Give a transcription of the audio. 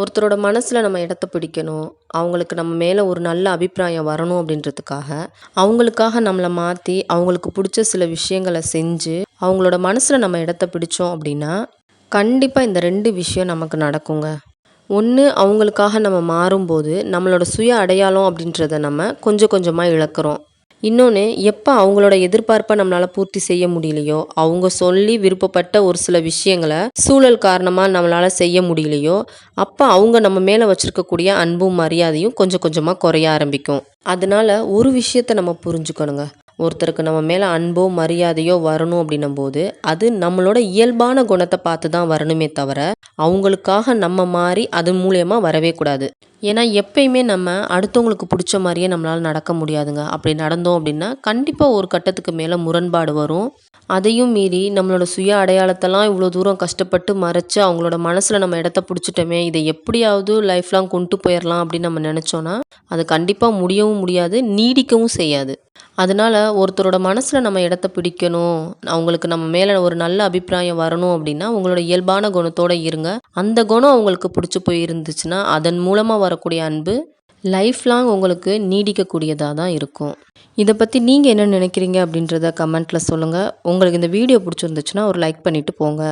ஒருத்தரோட மனசில் நம்ம இடத்த பிடிக்கணும். அவங்களுக்கு நம்ம மேலே ஒரு நல்ல அபிப்பிராயம் வரணும் அப்படின்றதுக்காக அவங்களுக்காக நம்மளை மாற்றி அவங்களுக்கு பிடிச்ச சில விஷயங்களை செஞ்சு அவங்களோட மனசில் நம்ம இடத்த பிடிச்சோம் அப்படின்னா கண்டிப்பாக இந்த ரெண்டு விஷயம் நமக்கு நடக்குங்க. ஒன்று அவங்களுக்காக நம்ம மாறும்போது நம்மளோட சுய அடையாளம் அப்படின்றத நம்ம கொஞ்சம் கொஞ்சமாக இழக்கிறோம். இன்னொன்று எப்போ அவங்களோட எதிர்பார்ப்பை நம்மளால் பூர்த்தி செய்ய முடியலையோ அவங்க சொல்லி விருப்பப்பட்ட ஒரு சில விஷயங்களை சூழல் காரணமாக நம்மளால் செய்ய முடியலையோ அப்போ அவங்க நம்ம மேலே வச்சுருக்கக்கூடிய அன்பும் மரியாதையும் கொஞ்சம் கொஞ்சமாக குறைய ஆரம்பிக்கும். அதனால ஒரு விஷயத்த நம்ம புரிஞ்சுக்கணுங்க. ஒருத்தருக்கு நம்ம மேலே அன்போ மரியாதையோ வரணும் அப்படின்னும் போது அது நம்மளோட இயல்பான குணத்தை பார்த்து தான் வரணுமே தவிர அவங்களுக்காக நம்ம மாறி அது மூலயமா வரவே கூடாது. ஏன்னா எப்பயுமே நம்ம அடுத்தவங்களுக்கு பிடிச்ச மாதிரியே நம்மளால் நடக்க முடியாதுங்க. அப்படி நடந்தோம் அப்படின்னா கண்டிப்பாக ஒரு கட்டத்துக்கு மேலே முரண்பாடு வரும். அதையும் மீறி நம்மளோட சுய அடையாளத்தெல்லாம் இவ்வளோ தூரம் கஷ்டப்பட்டு மறைச்சு அவங்களோட மனசில் நம்ம இடத்த பிடிச்சிட்டோமே இதை எப்படியாவது லைஃப்லாம் கொண்டு போயிடலாம் அப்படின்னு நம்ம நினச்சோன்னா அது கண்டிப்பாக முடியவும் முடியாது நீடிக்கவும் செய்யாது. அதனால ஒருத்தரோட மனசில் நம்ம இடத்த பிடிக்கணும் அவங்களுக்கு நம்ம மேலே ஒரு நல்ல அபிப்பிராயம் வரணும் அப்படின்னா உங்களோட இயல்பான குணத்தோடு இருங்க. அந்த குணம் அவங்களுக்கு பிடிச்சி போய் இருந்துச்சுன்னா அதன் மூலமாக வரக்கூடிய அன்பு லைஃப் லாங் உங்களுக்கு நீடிக்கக்கூடியதாக தான் இருக்கும். இதை பற்றி நீங்கள் என்ன நினைக்கிறீங்க அப்படின்றத கமெண்ட்டில் சொல்லுங்கள் உங்களுக்கு இந்த வீடியோ பிடிச்சிருந்துச்சுன்னா ஒரு லைக் பண்ணிவிட்டு போங்க.